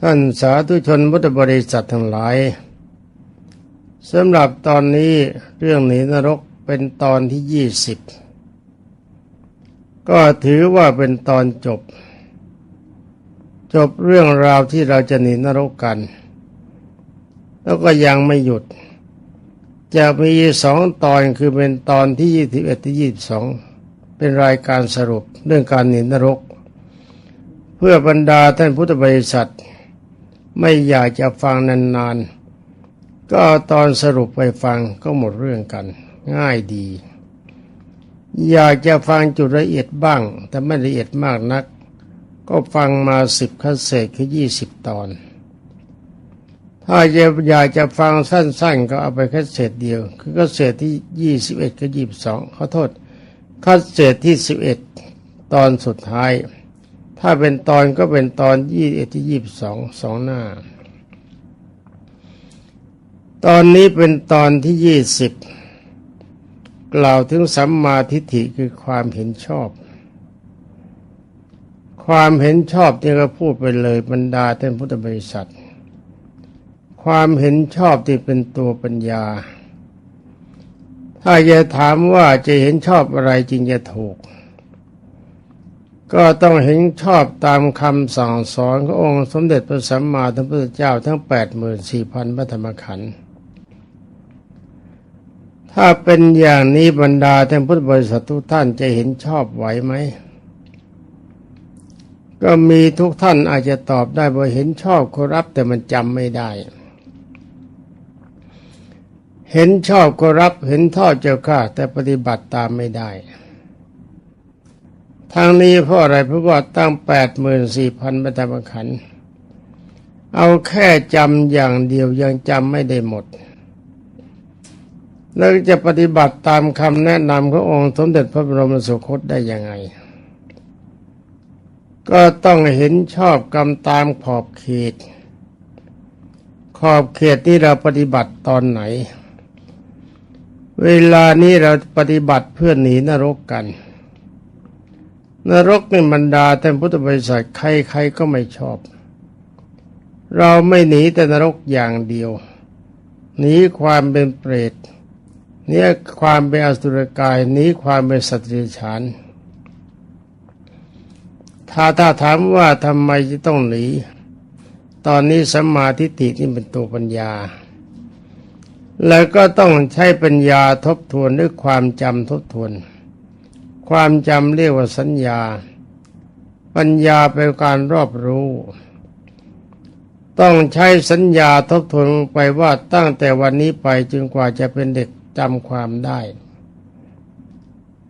ท่านสาธุชนพุทธบริษัททั้งหลายสำหรับตอนนี้เรื่องหนีนรกเป็นตอนที่ยี่สิบก็ถือว่าเป็นตอนจบ จบเรื่องราวที่เราจะหนีนรกกัน แล้วก็ยังไม่หยุด จะมีสองตอนคือเป็นตอนที่ยี่สิบเอ็ดที่ยี่สิบสองเป็นรายการสรุปเรื่องการหนีนรก เพื่อบรรดาท่านพุทธบริษัท ไม่อยากจะฟังนานๆ ก็เอาตอนสรุปไปฟังก็หมดเรื่องกัน ง่ายดี อยากจะฟังจุดละเอียดบ้าง แต่ไม่ละเอียดมากนัก ก็ฟังมาสิบคัสเศษคือยี่สิบตอน ถ้าจะอยากจะฟังสั้นๆ ก็เอาไปคัสเศษเดียว คือคัสเศษที่ยี่สิบเอ็ดกับยี่สิบสองขอโทษคัสเศษที่สิบเอ็ดตอนสุดท้าย ถ้าเป็นตอนก็เป็นตอนยี่เอ็ดที่ยี่สิบสองสองหน้า ตอนนี้เป็นตอนที่ยี่สิบกล่าวถึงสัมมาทิฏฐิคือความเห็นชอบ ความเห็นชอบที่ก็พูดไปเลยบรรดาท่านพุทธบริษัท ความเห็นชอบที่เป็นตัวปัญญา ถ้าจะถามว่าจะเห็นชอบอะไรจริงจะถูก ก็ต้องเห็นชอบตามคำสั่งสอนขององค์สมเด็จพระสัมมาสัมพุทธเจ้าทั้งแปดหมื่นสี่พันพระธรรมขันธ์ถ้าเป็นอย่างนี้บรรดาท่านพุทธบริษัททุกท่านจะเห็นชอบไหวไหม ก็มีทุกท่านอาจจะตอบได้ว่าเห็นชอบขอรับแต่มันจำไม่ได้ เห็นชอบขอรับเห็นทอดเจ้าข้าแต่ปฏิบัติตามไม่ได้ ทางนี้เพราะอะไรเพราะว่าตั้งแปดหมื่นสี่พันปฐมขัน เอาแค่จำอย่างเดียวยังจำไม่ได้หมด แล้วจะปฏิบัติตามคำแนะนำขององค์สมเด็จพระบรมสุคตได้ยังไง ก็ต้องเห็นชอบกรรมตามขอบเขต ขอบเขตที่เราปฏิบัติตอนไหน เวลานี้เราปฏิบัติเพื่อหนีนรกกัน นรกในบรรดาท่พุทธบริษัทใครๆก็ไม่ชอบ เราไม่หนีแต่นรกอย่างเดียวหนีความเป็นเปรตหนีความเป็นอสุรกายหนีความเป็นสัตว์เดรัจฉานถ้าถ้าถามว่าทำไมจะต้องหนีตอนนี้สัมมาทิฏฐินี่เป็นตัวปัญญา แล้วก็ต้องใช้ปัญญาทบทวนด้วยความจำทบทวน ความจำเรียกว่าสัญญา ปัญญาเป็นการรอบรู้ ต้องใช้สัญญาทบทวนไปว่าตั้งแต่วันนี้ไปจนกว่าจะเป็นเด็กจำความได้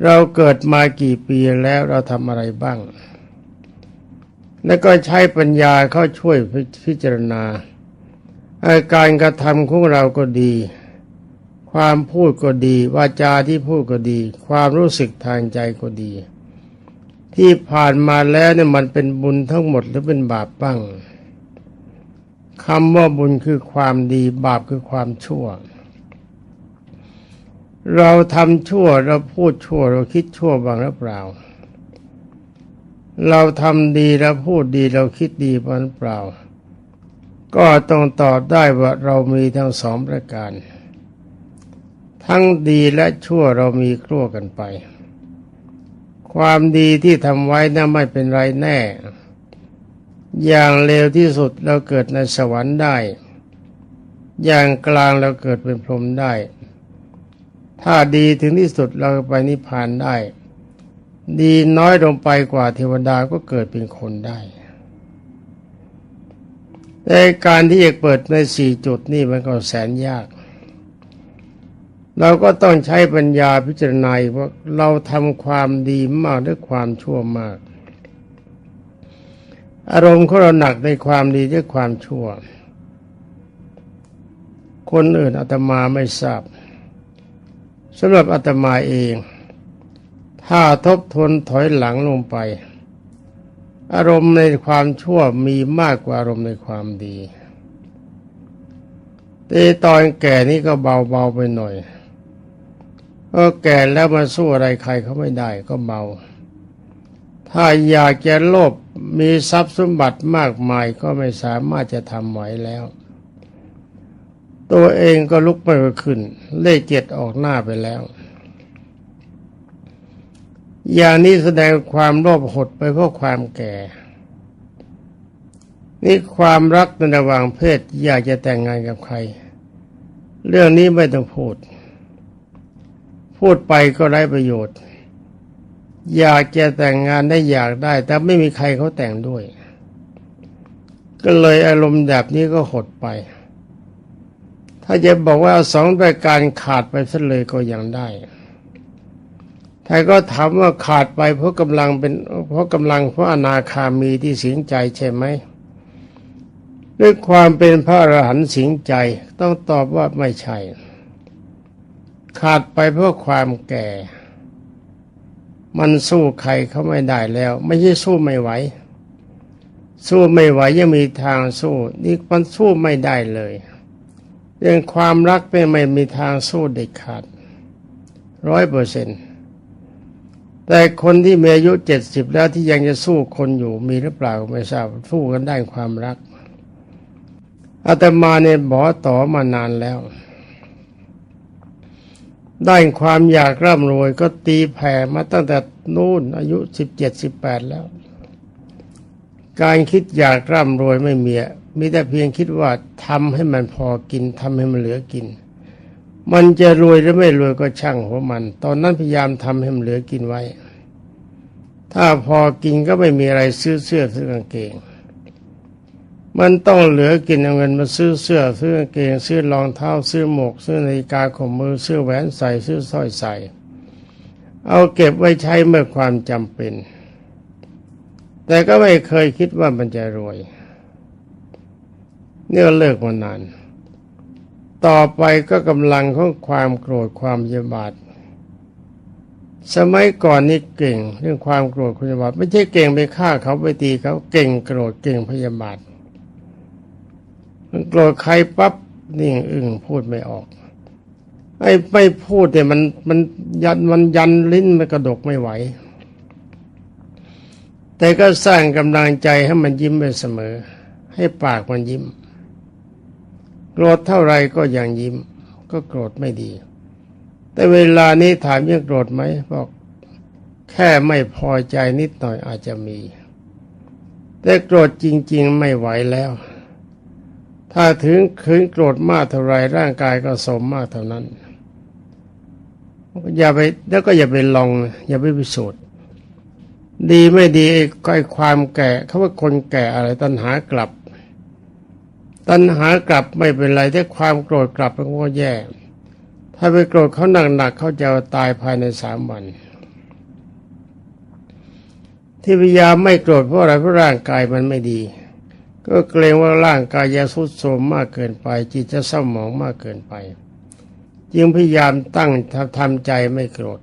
เราเกิดมากี่ปีแล้วเราทำอะไรบ้าง แล้วก็ใช้ปัญญาเข้าช่วยพิจารณาอาการกระทำของเราก็ดี ความพูดก็ดีวาจาที่พูดก็ดี ความรู้สึกทางใจก็ดี ที่ผ่านมาแล้วเนี่ยมันเป็นบุญทั้งหมดหรือเป็นบาปบ้างคำว่าบุญคือความดีบาปคือความชั่ว เราทำชั่วเราพูดชั่ว เราคิดชั่วบ้างหรือเปล่า เราทำดีเราพูดดีเราคิดดีบ้างหรือเปล่า ก็ต้องตอบได้ว่าเรามีทั้งสองประการ ทั้งดีและชั่วเรามีครั่วกันไป ความดีที่ทำไว้นั้นไม่เป็นไรแน่ อย่างเลวที่สุดเราเกิดในสวรรค์ได้ อย่างกลางเราเกิดเป็นพรหมได้ ถ้าดีถึงที่สุดเราไปนิพพานได้ ดีน้อยลงไปกว่าเทวดาก็เกิดเป็นคนได้แต่การที่จะเปิดในสี่จุดนี่มันก็แสนยาก เราก็ต้องใช้ปัญญาพิจารณาว่าเราทำความดีมากหรือความชั่วมาก อารมณ์ของเราหนักในความดีหรือความชั่ว คนอื่นอาตมาไม่ทราบสำหรับอาตมาเอง ถ้าทบทวนถอยหลังลงไป อารมณ์ในความชั่วมีมากกว่าอารมณ์ในความดีแต่ตอนแก่นี่ก็เบาๆไปหน่อย ก็แก่แล้วมาสู้อะไรใครเขาไม่ได้ก็เบาถ้าอยากจะโลภมีทรัพย์สมบัติมากมายก็ไม่สามารถจะทำไหวแล้ว ตัวเองก็ลุกไม่ขึ้น เลขเจ็ดออกหน้าไปแล้ว อย่างนี้แสดงความโลภหดไปเพราะความแก่ นี่ความรักในระหว่างเพศอยากจะแต่งงานกับใคร เรื่องนี้ไม่ต้องพูด พูดไปก็ไร้ประโยชน์ อยากจะแต่งงานได้อยากได้ แต่ไม่มีใครเขาแต่งด้วย ก็เลยอารมณ์แบบนี้ก็หดไป ถ้าจะบอกว่าสองประการขาดไปซะเลยก็ยังได้ถ้าก็ถามว่าขาดไปเพราะกำลังเป็นเพราะกำลังเพราะอนาคามีที่สิงใจใช่ไหมด้วยความเป็นพระอรหันต์สิงใจต้องตอบว่าไม่ใช่ ขาดไปเพราะความแก่ มันสู้ใครเขาไม่ได้แล้ว ไม่ใช่สู้ไม่ไหว สู้ไม่ไหวยังมีทางสู้ นี่มันสู้ไม่ได้เลยเรื่องความรักเป็นไม่มีทางสู้เด็ดขาดร้อยเปอร์เซ็นต์แต่คนที่มีอายุเจ็ดสิบแล้วที่ยังจะสู้คนอยู่มีหรือเปล่าไม่ทราบสู้กันได้ความรักอาตมาเนี่ยบอต่อมานานแล้ว ได้ความอยากร่ำรวยก็ตีแผ่มาตั้งแต่นู่นอายุสิบเจ็ดสิบแปดแล้ว การคิดอยากร่ำรวยไม่มีมีแต่เพียงคิดว่าทำให้มันพอกินทำให้มันเหลือกิน มันจะรวยหรือไม่รวยก็ช่างหัวมัน ตอนนั้นพยายามทำให้มันเหลือกินไว้ ถ้าพอกินก็ไม่มีอะไรซื้อเสื้อซื้อกางเกง มันต้องเหลือกินเอาเงินมาซื้อเสื้อซื้อกางเกงซื้อรองเท้าซื้อหมวกซื้อนาฬิกาข้อมือซื้อแหวนใส่ซื้อสร้อยใส่ เอาเก็บไว้ใช้เมื่อความจำเป็น แต่ก็ไม่เคยคิดว่ามันจะรวยเนี่ยเลิกมานาน ต่อไปก็กำลังของความโกรธความยบาทสมัยก่อนนี่เก่ง เรื่องความโกรธความยบาทไม่ใช่เก่งไปฆ่าเขาไปตีเขาเก่งโกรธเก่งพยาบาท มันโกรธใครปั๊บนิ่งอึ้งพูดไม่ออก ไอ้ไม่พูดเนี่ยมันมันยันมันยันลิ้นมันกระดกไม่ไหว แต่ก็สร้างกำลังใจให้มันยิ้มไปเสมอ ให้ปากมันยิ้ม โกรธเท่าไรก็ยังยิ้ม ก็โกรธไม่ดี แต่เวลานี้ถามยังโกรธไหมบอกแค่ไม่พอใจนิดหน่อยอาจจะมี แต่โกรธจริง ๆ ไม่ไหวแล้ว ถ้าถึงคืนโกรธมากเท่าไรร่างกายก็สมมากเท่านั้น อย่าไปแล้วก็อย่าไปลอง อย่าไปพิสูจน์ดีไม่ดีไอ้ความแก่เขาว่าคนแก่อะไรตัณหากลับ ตัณหากลับไม่เป็นไรแต่ความโกรธกลับมันก็แย่ ถ้าไปโกรธเขาหนักๆเขาจะตายภายในสามวัน ที่พยายามไม่โกรธเพราะอะไรเพราะร่างกายมันไม่ดี ก็เกรงว่าร่างกายจะทรุดโทรมมากเกินไป จิตจะเศร้าหมองมากเกินไป จึงพยายามตั้งทำใจไม่โกรธ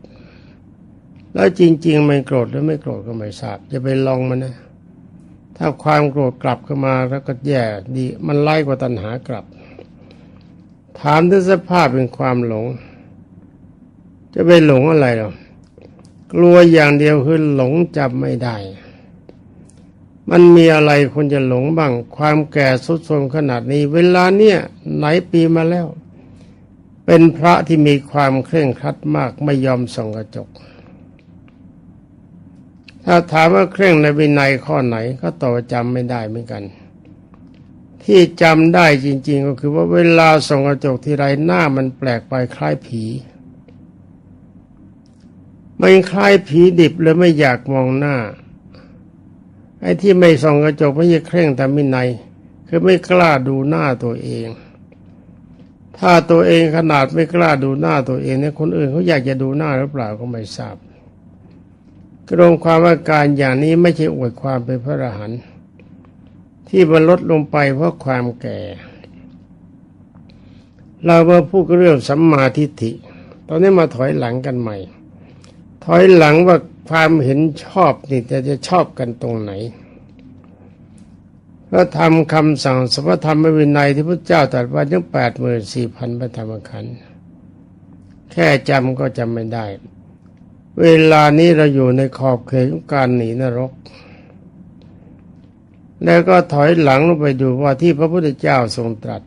แล้วจริง ๆ ไม่โกรธหรือไม่โกรธก็ไม่ทราบจะไปลองมันนะ ถ้าความโกรธกลับเข้ามาแล้วก็แย่ดี มันไล่กว่าตัณหากลับ ถามถึงสภาพเป็นความหลง จะไปหลงอะไรหรอกลัวอย่างเดียวคือหลงจำไม่ได้ มันมีอะไรคนจะหลงบ้าง ความแก่สุดโทรมขนาดนี้ เวลาเนี่ยไหนปีมาแล้ว เป็นพระที่มีความเคร่งครัดมากไม่ยอมส่องกระจก ถ้าถามว่าเคร่งในวินัยข้อไหนก็ตอบจำไม่ได้เหมือนกัน ที่จำได้จริง ๆ ก็คือว่าเวลาส่องกระจกทีไรหน้ามันแปลกไปคล้ายผีมันคล้ายผีดิบเลยไม่อยากมองหน้า ไอ้ที่ไม่ส่องกระจกไม่ใช่เคร่งแต่วินัยคือไม่กล้าดูหน้าตัวเอง ถ้าตัวเองขนาดไม่กล้าดูหน้าตัวเองเนี่ยคนอื่นเขาอยากจะดูหน้าหรือเปล่าก็ไม่ทราบกรมความว่าการอย่างนี้ไม่ใช่อวดความเป็นพระอรหันต์ที่มันลดลงไปเพราะความแก่ เรามาพูดเรื่องสัมมาทิฏฐิ ตอนนี้มาถอยหลังกันใหม่ ถอยหลังว่า ความเห็นชอบนี่จะจะชอบกันตรงไหนพระธรรมคำสั่งสัพธรรมวินัยที่พระเจ้าตรัสไว้ถึงแปดหมื่นสี่พันพระธรรมขันธ์แค่จำก็จำไม่ได้ เวลานี้เราอยู่ในขอบเขตของการหนีนรก แล้วก็ถอยหลังลงไปดูว่าที่พระพุทธเจ้าทรงตรัส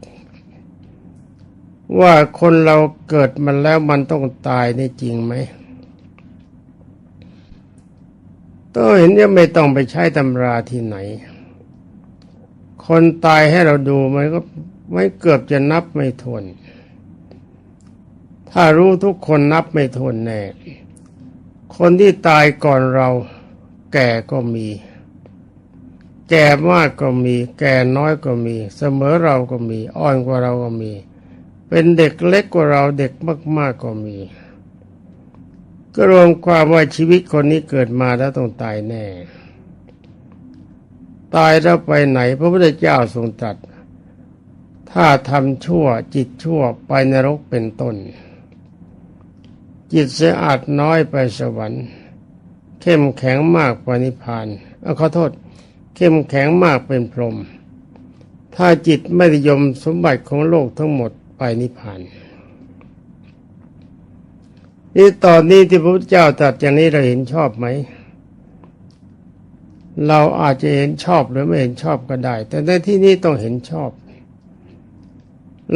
ว่าคนเราเกิดมาแล้วมันต้องตายนี่จริงไหม ก็เห็นว่าไม่ต้องไปใช้ตำราที่ไหน คนตายให้เราดูมันก็ไม่เกือบจะนับไม่ทวน ถ้ารู้ทุกคนนับไม่ทวนแน่ คนที่ตายก่อนเรา แก่ก็มี แก่มากก็มี แก่น้อยก็มี เสมอเราก็มี อ่อนกว่าเราก็มี เป็นเด็กเล็กกว่าเราเด็กมาก ๆก็มี ก็รวมความว่าชีวิตคนนี้เกิดมาแล้วต้องตายแน่ ตายแล้วไปไหน พระพุทธเจ้าทรงตรัส ถ้าทำชั่วจิตชั่วไปนรกเป็นต้น จิตเสียอาดน้อยไปสวรรค์ เข้มแข็งมากกว่านิพพานเอาขอโทษ เข้มแข็งมากเป็นพรหมถ้าจิตไม่ยมสมบัติของโลกทั้งหมดไปนิพพาน นี่ตอนนี้ที่พระพุทธเจ้าตรัสอย่างนี้เราเห็นชอบไหม เราอาจจะเห็นชอบหรือไม่เห็นชอบก็ได้ แต่ในที่นี้ต้องเห็นชอบ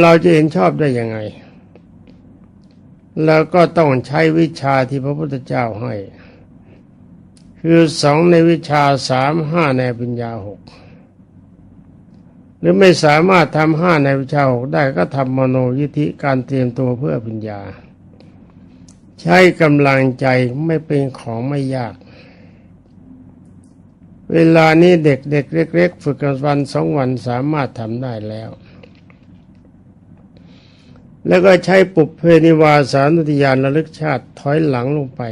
เราจะเห็นชอบได้ยังไง แล้วก็ต้องใช้วิชาที่พระพุทธเจ้าให้ คือสองในวิชาสามห้าในปัญญาหกหรือไม่สามารถทำห้าในวิชาหกได้ก็ทำมโนยิธิการเตรียมตัวเพื่อปัญญา ใช้กำลังใจไม่เป็นของไม่ยาก เวลานี้เด็กเด็กเล็กๆฝึกกันวันสองวันสามารถทำได้แล้ว แล้วก็ใช้ปุบเพนิวาสานุติยานระลึกชาติถอยหลังลงไป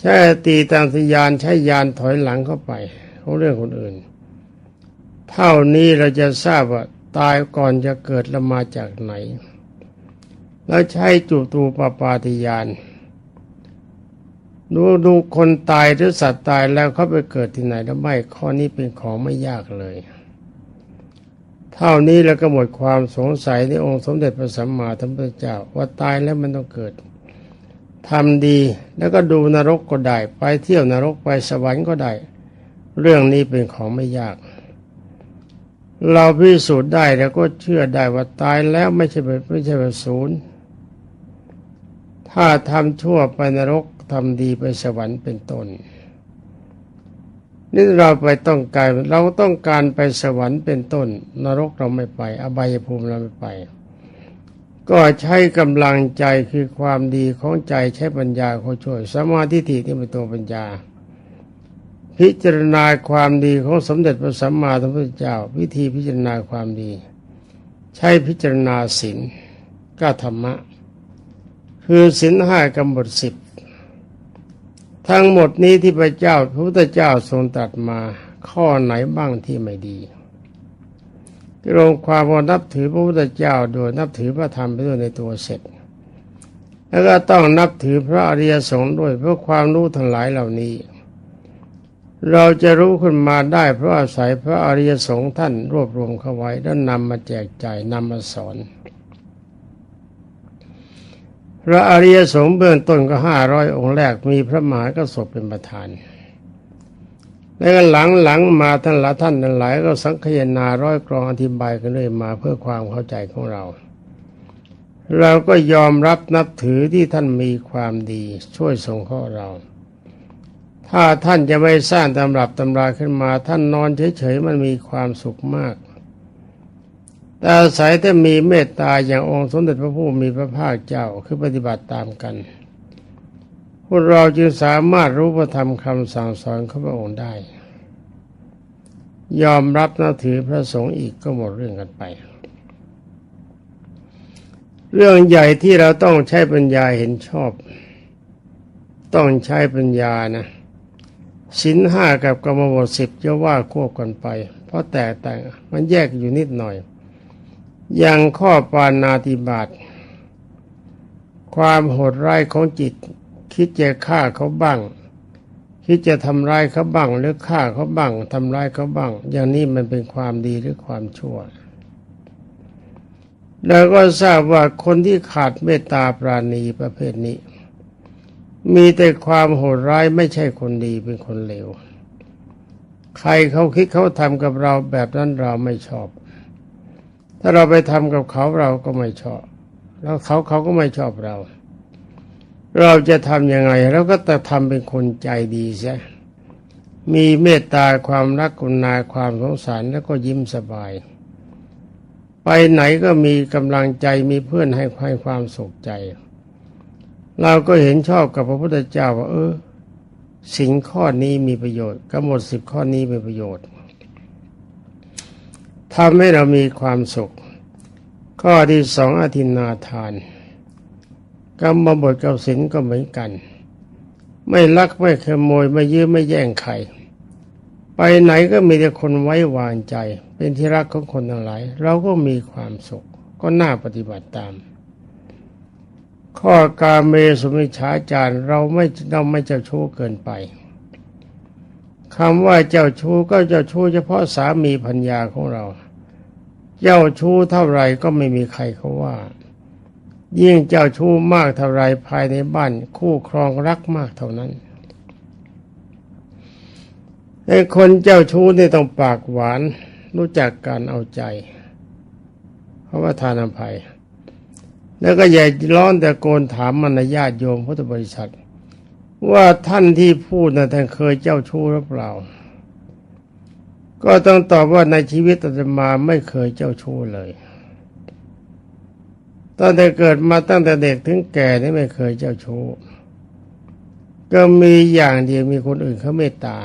ใช้ตีตามสยานใช้ยานถอยหลังเข้าไปเของเรื่องคนอื่น เท่านี้เราจะทราบว่าตายก่อนจะเกิดและมาจากไหน แล้วใช้จุตูปปาติยานดูดูคนตายหรือสัตว์ตายแล้วเขาไปเกิดที่ไหนแล้วไม่ข้อนี้เป็นของไม่ยากเลย เท่านี้แล้วก็หมดความสงสัยในองค์สมเด็จพระสัมมาสัมพุทธเจ้าว่าตายแล้วมันต้องเกิดทำดีแล้วก็ดูนรกก็ได้ ไปเที่ยวนรกไปสวรรค์ก็ได้ เรื่องนี้เป็นของไม่ยาก เราพิสูจน์ได้แล้วก็เชื่อได้ว่าตายแล้วไม่ใช่ไม่ใช่เป็นศูนย์ ถ้าทำชั่วไปนรกทำดีไปสวรรค์เป็นต้นนี่เราไปต้องการเราต้องการไปสวรรค์เป็นต้น นรกเราไม่ไป อบายภูมิเราไม่ไป ก็ใช้กำลังใจคือความดีของใจใช้ปัญญาเขาช่วย สมาธิที่ที่เป็นตัวปัญญา พิจารณาความดีของสมเด็จพระสัมมาสัมพุทธเจ้า วิธีพิจารณาความดี ใช้พิจารณาศีลก้าธรรมะ คือศีลห้ากำหนดสิบทั้งหมดนี้ที่พระเจ้าพระพุทธเจ้าทรงตรัสมา ข้อไหนบ้างที่ไม่ดีรวมความว่านับถือพระพุทธเจ้าโดยนับถือพระธรรมไปด้วยในตัวเสร็จ แล้วก็ต้องนับถือพระอริยสงฆ์ด้วยเพราะความรู้ทั้งหลายเหล่านี้ เราจะรู้ขึ้นมาได้เพราะอาศัยพระอริยสงฆ์ท่านรวบรวมเข้าไว้แล้วนำมาแจกจ่ายนำมาสอน พระอริยสงฆ์เบื้องต้นก็ห้าร้อยองค์แรกมีพระมหากระสบเป็นประธานแล้วก็หลังหลังมาท่านละท่านทั้งหลายก็สังคยนาร้อยกรองอธิบายกันเลยมาเพื่อความเข้าใจของเรา เราก็ยอมรับนับถือที่ท่านมีความดีช่วยส่งข้อเรา ถ้าท่านจะไม่สร้างตำรับตำราขึ้นมาท่านนอนเฉยๆมันมีความสุขมาก อาศัยแต่มีเมตตาอย่างองค์สมเด็จพระผู้มีพระภาคเจ้าคือปฏิบัติตามกัน พวกเราจึงสามารถรู้พระธรรมคำสั่งสอนของพระองค์ได้ ยอมรับนับถือพระสงฆ์อีกก็หมดเรื่องกันไป เรื่องใหญ่ที่เราต้องใช้ปัญญาเห็นชอบ ต้องใช้ปัญญานะสินห้ากับกรรมบทสิบจะว่าควบกันไป เพราะแตกต่างมันแยกอยู่นิดหน่อย อย่างข้อปานาติบาตความโหดร้ายของจิต คิดจะฆ่าเขาบ้าง คิดจะทำร้ายเขาบ้าง หรือฆ่าเขาบ้างทำร้ายเขาบ้าง อย่างนี้มันเป็นความดีหรือความชั่ว แล้วก็ทราบว่าคนที่ขาดเมตตาปราณีประเภทนี้ มีแต่ความโหดร้ายไม่ใช่คนดีเป็นคนเลวใครเขาคิดเขาทำกับเราแบบนั้นเราไม่ชอบ ถ้าเราไปทำกับเขาเราก็ไม่ชอบ แล้วเขาเขาก็ไม่ชอบเรา เราจะทำยังไงเราก็จะทำเป็นคนใจดีใช่มีเมตตาความรักกุณาความสงสารแล้วก็ยิ้มสบาย ไปไหนก็มีกำลังใจมีเพื่อนให้ให้ความสุขใจ เราก็เห็นชอบกับพระพุทธเจ้าว่า เออสิ่งข้อนี้มีประโยชน์กำหนดสิบข้อนี้มีประโยชน์ ทำให้เรามีความสุข ข้อที่สองอธินาทาน กรรมบทกับศีลก็เหมือนกัน ไม่ลักไม่ขโมยไม่ยื้อไม่แย่งใคร ไปไหนก็มีแต่คนไว้วางใจ เป็นที่รักของคนทั้งหลาย เราก็มีความสุข ก็น่าปฏิบัติตาม ข้อกาเมสุมิชฌาจารเราไม่เราไม่จ้าชู้เกินไป คำว่าเจ้าชู้ก็เจ้าชู้เฉพาะสามีพัญญาของเรา เจ้าชู้เท่าไรก็ไม่มีใครเขาว่า ยิ่งเจ้าชู้มากเท่าไรภายในบ้าน คู่ครองรักมากเท่านั้นไอ้คนเจ้าชู้นี่ต้องปากหวาน รู้จักการเอาใจ เพราะว่าทานอภัย แล้วก็อย่าร้อนแต่โกนถามมันญาติโยมพุทธบริษัท ว่าท่านที่พูดนะท่านเคยเจ้าชู้หรือเปล่า ก็ต้องตอบว่าในชีวิตอาตมาไม่เคยเจ้าชู้เลยตั้งแต่เกิดมาตั้งแต่เด็กถึงแก่นี่ไม่เคยเจ้าชู้ก็มีอย่างเดียวมีคนอื่นเขาเมตตา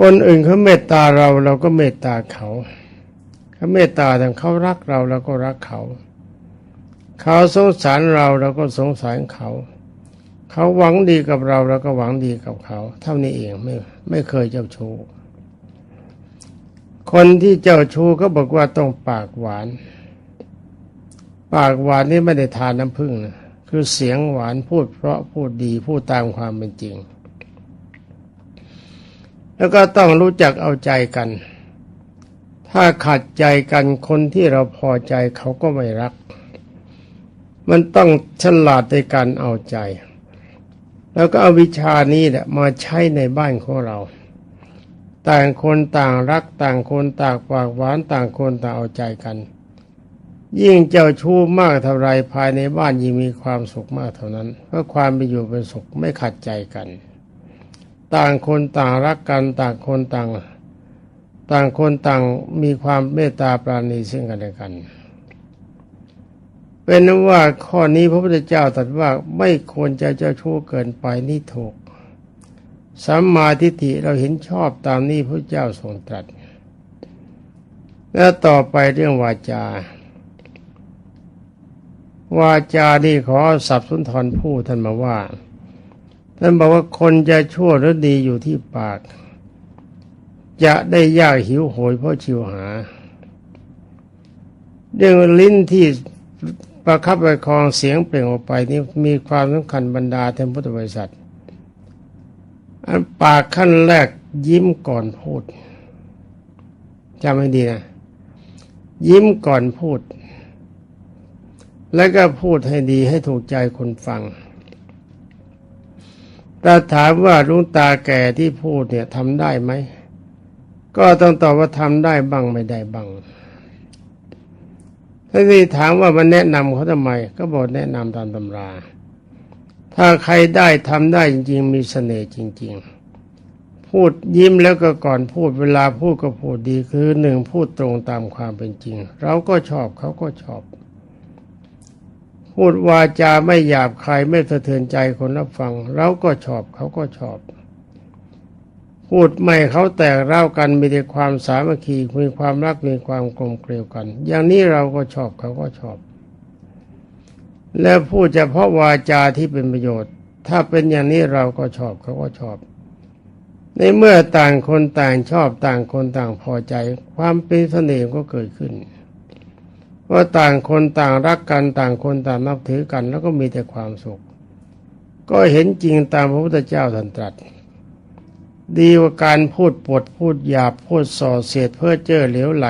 คนอื่นเขาเมตตาเราเราก็เมตตาเขาเขาเมตตาแต่เขารักเราเราก็รักเขา เขาสงสารเราเราก็สงสารเขา เขาหวังดีกับเราเราก็หวังดีกับเขา เท่านี้เองไม่ไม่เคยเจ้าชู้คนที่เจ้าชู้ก็บอกว่าต้องปากหวาน ปากหวานนี่ไม่ได้ทานน้ำผึ้งนะคือเสียงหวานพูดเพราะพูดดีพูดตามความเป็นจริง แล้วก็ต้องรู้จักเอาใจกัน ถ้าขัดใจกันคนที่เราพอใจเขาก็ไม่รัก มันต้องฉลาดในการเอาใจ แล้วก็เอาวิชานี้แหละมาใช้ในบ้านของเรา ต่างคนต่างรักต่างคนต่างปากหวานต่างคนต่างเอาใจกัน ยิ่งเจ้าชู้มากเท่าไรภายในบ้านยิ่งมีความสุขมากเท่านั้น เพราะความเป็นอยู่เป็นสุขไม่ขัดใจกัน ต่างคนต่างรักกันต่างคนต่าง ต่างคนต่างมีความเมตตาปราณีซึ่งกันและกัน เป็นนั้นว่าข้อนี้พระพุทธเจ้าตรัสว่าไม่ควรจะเจ้าชู้เกินไปนี่ถูกสัมมาทิฏฐิเราเห็นชอบตามนี้พระเจ้าทรงตรัส แล้วต่อไปเรื่องวาจา วาจานี่ขอสับสุนทรพูดท่านมาว่า ท่านบอกว่าคนจะชั่วหรือดีอยู่ที่ปาก จะได้ยากหิวโหยเพราะชิวหา เรื่องลิ้นที่ ประคับประคองเสียงเปล่งออกไปนี่มีความสำคัญบรรดาท่านพุทธบริษัทอันปากขั้นแรกยิ้มก่อนพูดจำให้ดีนะ ยิ้มก่อนพูด แล้วก็พูดให้ดีให้ถูกใจคนฟังถ้าถามว่าลุงตาแก่ที่พูดเนี่ยทำได้ไหม ก็ต้องตอบว่าทำได้บ้างไม่ได้บ้าง ถ้าที่ถามว่ามันแนะนำเขาทำไม ก็บอกแนะนำตามตำรา ถ้าใครได้ทำได้จริง ๆ มีเสน่ห์จริง ๆ พูดยิ้มแล้วก็ก่อนพูดเวลาพูดก็พูดดีคือหนึ่งพูดตรงตามความเป็นจริง เราก็ชอบเขาก็ชอบ พูดวาจาไม่หยาบคายไม่สะเทือนใจคนรับฟัง เราก็ชอบเขาก็ชอบ พูดไม่เขาแตกเล่ากันมีแต่ความสามัคคีมีความรักมีความกลมเกลียวกัน อย่างนี้เราก็ชอบเขาก็ชอบ แล้วพูดเฉพาะวาจาที่เป็นประโยชน์ ถ้าเป็นอย่างนี้เราก็ชอบเขาก็ชอบ ในเมื่อต่างคนต่างชอบต่างคนต่างพอใจ ความเป็นเสน่ห์ก็เกิดขึ้นว่าต่างคนต่างรักกันต่างคนต่างนับถือกัน แล้วก็มีแต่ความสุข ก็เห็นจริงตามพระพุทธเจ้าท่านตรัส ดีกว่าการพูดปดพูดหยาบพูดส่อเสียดเพื่อเจ้อเหลวไหล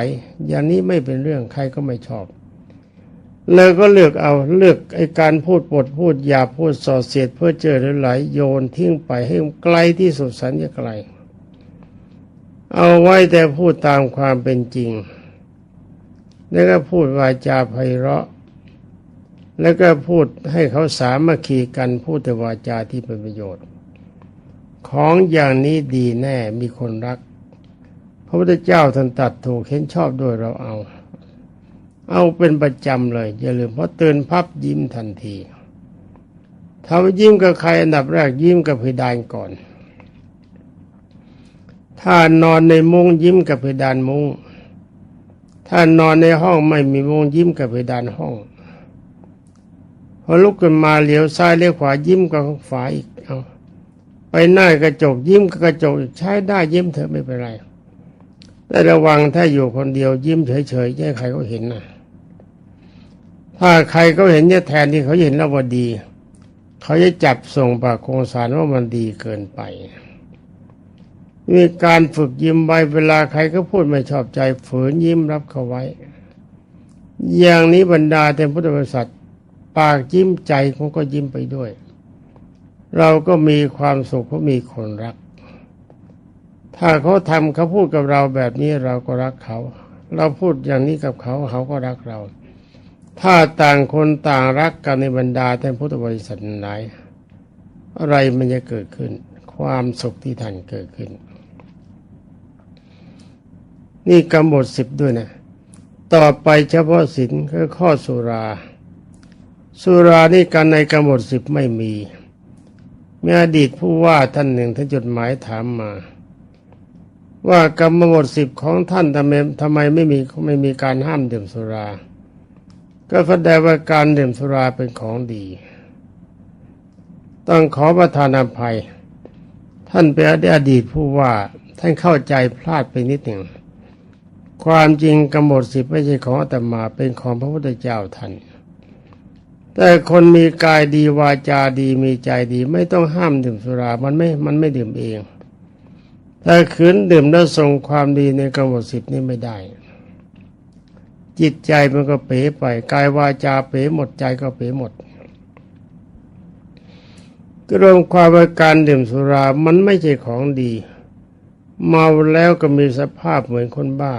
อย่างนี้ไม่เป็นเรื่องใครก็ไม่ชอบแล้วก็เลือกเอาเลือกไอ้การพูดปดพูดหยาบพูดส่อเสียดเพื่อเจอหลายๆโยนทิ้งไปให้ไกลที่สุดสันจะไกล เอาไว้แต่พูดตามความเป็นจริง แล้วก็พูดวาจาไพเราะ แล้วก็พูดให้เขาสามัคคีกันพูดแต่วาจาที่เป็นประโยชน์ ของอย่างนี้ดีแน่มีคนรัก พระพุทธเจ้าท่านตัดถูกเห็นชอบด้วยเราเอา เอาเป็นประจำเลย อย่าลืมเพราะเตื่นพับยิ้มทันทีถ้ายิ้มกับใครอันดับแรกยิ้มกับเพดานก่อน ถ้านอนในมุ้งยิ้มกับเพดานมุ้ง ถ้านอนในห้องไม่มีมุ้งยิ้มกับเพดานห้อง พอลุกขึ้นมาเหลียวซ้ายเลี้ยวขวายิ้มกับฝาอีก ไปหน้ากระจกยิ้มกระจกใช้ได้ยิ้มเถอะไม่เป็นไร แต่ระวังถ้าอยู่คนเดียวยิ้มเฉยๆให้ใครเขาเห็นนะถ้าใครเขาเห็นเนี่ยแทนที่เขาเห็นแล้วว่าดี เขาจะจับส่งปากโครงสารว่ามันดีเกินไปมีการฝึกยิ้มไว้เวลาใครก็พูดไม่ชอบใจฝืนยิ้มรับเขาไว้ อย่างนี้บรรดาแต่พุทธบริษัท ปากยิ้มใจเขาก็ยิ้มไปด้วย เราก็มีความสุขเพราะมีคนรัก ถ้าเขาทำเขาพูดกับเราแบบนี้เราก็รักเขา เราพูดอย่างนี้กับเขาเขาก็รักเรา ถ้าต่างคนต่างรักกันในบรรดาท่านพุทธบริษัทไหนอะไรมันจะเกิดขึ้น ความสุขที่ท่านเกิดขึ้น นี่กำหนดสิบด้วยนะต่อไปเฉพาะสินคือข้อสุรา สุรานี่การในกำหนดสิบไม่มี มีอดีตผู้ว่าท่านหนึ่งท่านจดหมายถามมา ว่ากรรมหมดสิบของท่านทำไมทำไมไม่มีไม่มีการห้ามดื่มสุรา ก็แสดงว่าการดื่มสุราเป็นของดี ต้องขอประทานอภัย ท่านเป็นอดีตผู้ว่าท่านเข้าใจพลาดไปนิดหนึ่งความจริงกำหนดสิบไม่ใช่ของอาตมาเป็นของพระพุทธเจ้าท่าน แต่คนมีกายดีวาจาดีมีใจดี ไม่ต้องห้ามดื่มสุรา มันไม่ มันไม่ดื่มเองถ้าขืนดื่มแล้วส่งความดีในกำหนดสิบนี้ไม่ได้ จิตใจมันก็เป๋ไป กายวาจาเป๋หมดใจก็เป๋หมดก็รวมความว่าการดื่มสุรา มันไม่ใช่ของดี เมาแล้วก็มีสภาพเหมือนคนบ้า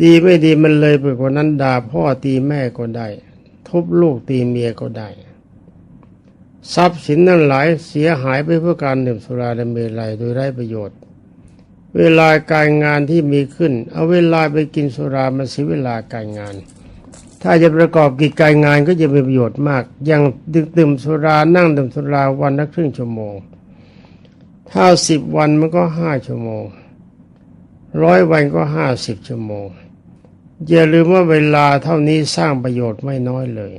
ดีไม่ดีมันเลยไปกว่านั้นด่าพ่อตีแม่ก็ได้ ทุบลูกตีเมียก็ได้ ทรัพย์สินนั้นหลายเสียหายไปเพื่อการดื่มสุราและเมลัยโดยไร้ประโยชน์ เวลาการงานที่มีขึ้น เอาเวลาไปกินสุรามาเสียเวลาการงาน ถ้าจะประกอบกิจการงานก็จะมีประโยชน์มากอย่างดื่มสุรานั่งดื่มสุราวันละครึ่งชั่วโมง ถ้าสิบวันมันก็ห้าชั่วโมง ร้อยวันก็ห้าสิบชั่วโมง อย่าลืมว่าเวลาเท่านี้สร้างประโยชน์ไม่น้อยเลย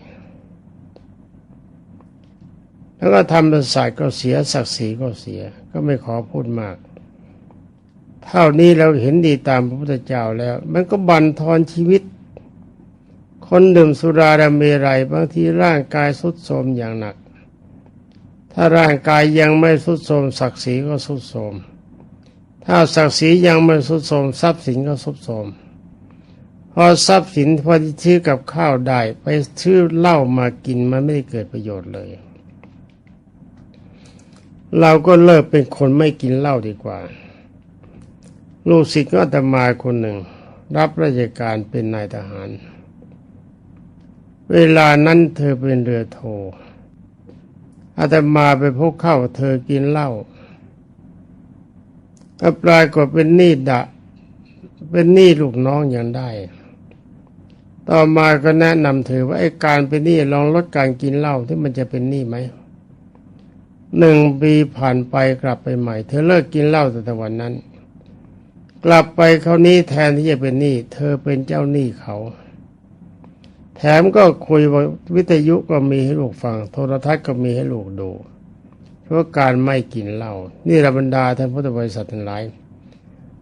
แล้วก็ทำประสาทก็เสียศักดิ์ศรีก็เสีย ก็ไม่ขอพูดมาก เท่านี้เราเห็นดีตามพระพุทธเจ้าแล้ว มันก็บั่นทอนชีวิต คนดื่มสุราดเมรัยบางทีร่างกายสุดโทรมอย่างหนัก ถ้าร่างกายยังไม่สุดโทรมศักดิ์ศรีก็สุดโทรม ถ้าศักดิ์ศรียังไม่สุดโทมทรัพย์สินก็สุดโทมพอทรัพย์สินพอที่ซื้อกับข้าวได้ไปซื้อเหล้ามากินมันไม่ได้เกิดประโยชน์เลย เราก็เลิกเป็นคนไม่กินเหล้าดีกว่า ลูกศิษย์ก็อาตมาคนหนึ่ง รับราชการเป็นนายทหาร เวลานั้นเธอเป็นเรือโทอาตมาไปพบเข้าเธอกินเหล้า ก็ปลายก็เป็นหนี้ดะ เป็นหนี้ลูกน้องอย่างได้ ต่อมาก็แนะนำเธอว่าไอ้การเป็นหนี้ลองลดการกินเหล้าที่มันจะเป็นหนี้ไหมหนึ่งปีผ่านไปกลับไปใหม่ เธอเลิกกินเหล้าแต่วันนั้น กลับไปเขาวนี้แทนที่จะเป็นหนี้เธอเป็นเจ้าหนี้เขา แถมก็คุยว่าวิทยุก็มีให้ลูกฟัง โทรทัศน์ก็มีให้ลูกดู เพราะการไม่กินเหล้านี่ระบรรดาท่านพุทธบริษัททั้งหลาย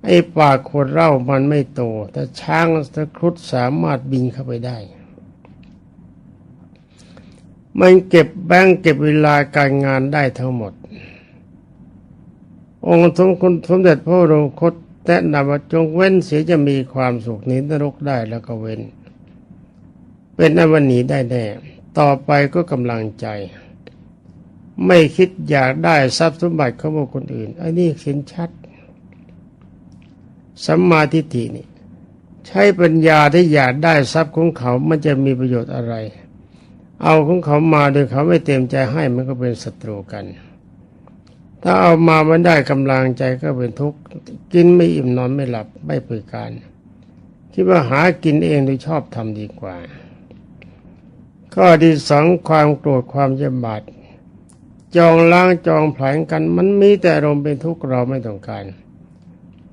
ไอ้ปากขวดเหล้ามันไม่โต แต่ช้างตะครุดสามารถบินเข้าไปได้ มันเก็บแบงค์เก็บเวลาการงานได้ทั้งหมด องค์สมคุณสมเด็จพระบรคตแนะนำว่าจงเว้นเสียจะมีความสุขหนินรกได้แล้วก็เว้น เป็นอวันหนีได้แน่ ต่อไปก็กำลังใจ ไม่คิดอยากได้ทรัพย์สมบัติของบุคคลอื่น อันนี้เห็นชัด สัมมาทิฏฐินี่ ใช้ปัญญาที่อยากได้ทรัพย์ของเขามันจะมีประโยชน์อะไร เอาของเขามาโดยเขาไม่เต็มใจให้มันก็เป็นศัตรูกัน ถ้าเอามามันได้กำลังใจก็เป็นทุกข์กินไม่อิ่มนอนไม่หลับไม่เปิดการคิดว่าหากินเองโดยชอบทำดีกว่า ข้อที่สองความโกรธความยำบาด จองล้างจองแผลายกัน มันมีแต่อารมณ์เป็นทุกข์เราไม่ต้องการ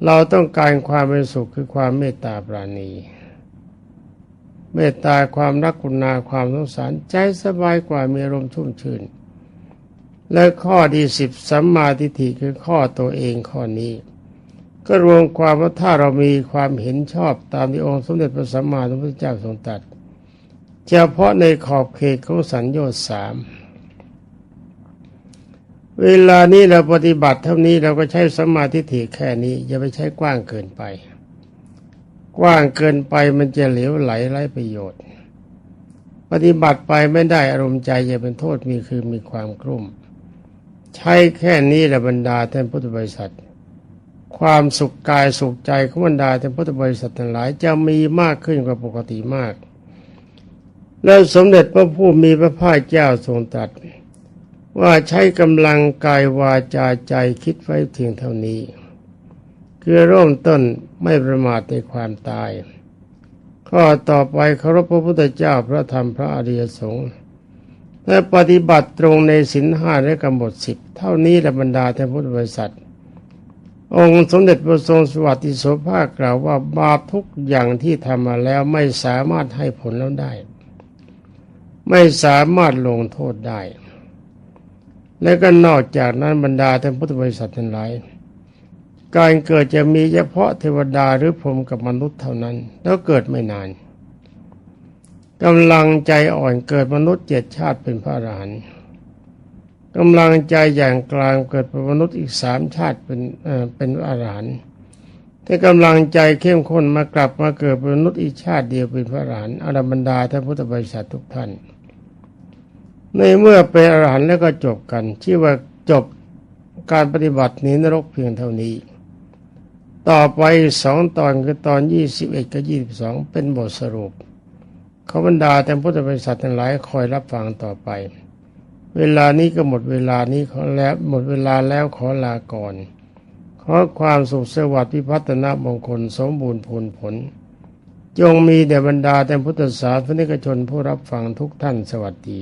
เราต้องการความเป็นสุขคือความเมตตาปราณี เมตตาความรักกุณาความสงสารใจสบายกว่ามีอารมณ์ชุ่มชื่น และข้อที่สิบสัมมาทิฏฐิคือข้อตัวเองข้อนี้ก็รวมความว่าถ้าเรามีความเห็นชอบตามที่องค์สมเด็จพระสัมมาสัมพุทธเจ้าทรงตรัสเฉพาะในขอบเขตของสัญญาสาม เวลานี้เราปฏิบัติเท่านี้เราก็ใช้สมาธิฏฐิแค่นี้ อย่าไปใช้กว้างเกินไป กว้างเกินไปมันจะเหลวไหลไร้ประโยชน์ ปฏิบัติไปไม่ได้อารมณ์ใจจะเป็นโทษมีคือมีความกลุ่ม ใช้แค่นี้แหละบรรดาท่านพุทธบริษัท ความสุขกายสุขใจของบรรดาท่านพุทธบริษัททั้งหลายจะมีมากขึ้นกว่าปกติมาก แล้วสมเด็จพระผู้มีพระภาคเจ้าทรงตรัส ว่าใช้กำลังกายวาจาใจคิดไว้เพียงเท่านี้ คือเริ่มต้นไม่ประมาทในความตาย ข้อต่อไปเคารพพระพุทธเจ้าพระธรรมพระอริยสงฆ์และปฏิบัติตรงในศีลห้าและกำหนดสิบเท่านี้แหละบรรดาท่านพุทธบริษัท องค์สมเด็จพระทรงสวัสดิโสภาคกล่าวว่าบาปทุกอย่างที่ทำมาแล้วไม่สามารถให้ผลแล้วได้ ไม่สามารถลงโทษได้ และก็นอกจากนั้นบรรดาท่านพุทธบริษัททั้งหลาย การเกิดจะมีเฉพาะเทวดาหรือพรหมกับมนุษย์เท่านั้น แล้วเกิดไม่นานกำลังใจอ่อนเกิดมนุษย์เจ็ดชาติเป็นพระอรหันต์กำลังใจอย่างกลางเกิดเป็นมนุษย์อีกสามชาติเป็นเป็นอรหันต์ถ้ากำลังใจเข้มข้นมากลับมาเกิดเป็นมนุษย์อีกชาติเดียวเป็นพระอรหันต์อรบรรดาท่านพุทธบริษัททุกท่าน ในเมื่อเป็นอรหันต์แล้วก็จบกันชื่อว่าจบการปฏิบัติหนีนรกเพียงเท่านี้ ต่อไปสองตอนคือตอนยี่สิบเอ็ดกับยี่สิบสองเป็นบทสรุปขอบรรดาแต่พุทธบริษัททั้งหลายคอยรับฟังต่อไป เวลานี้ก็หมดเวลานี้ขอแล้วหมดเวลาแล้วขอลาก่อน ขอความสุขสวัสดิ์พิพัฒนามงคลสมบูรณ์ผลผล จงมีแด่บรรดาแต่พุทธศาสนิกชนผู้รับฟังทุกท่านสวัสดี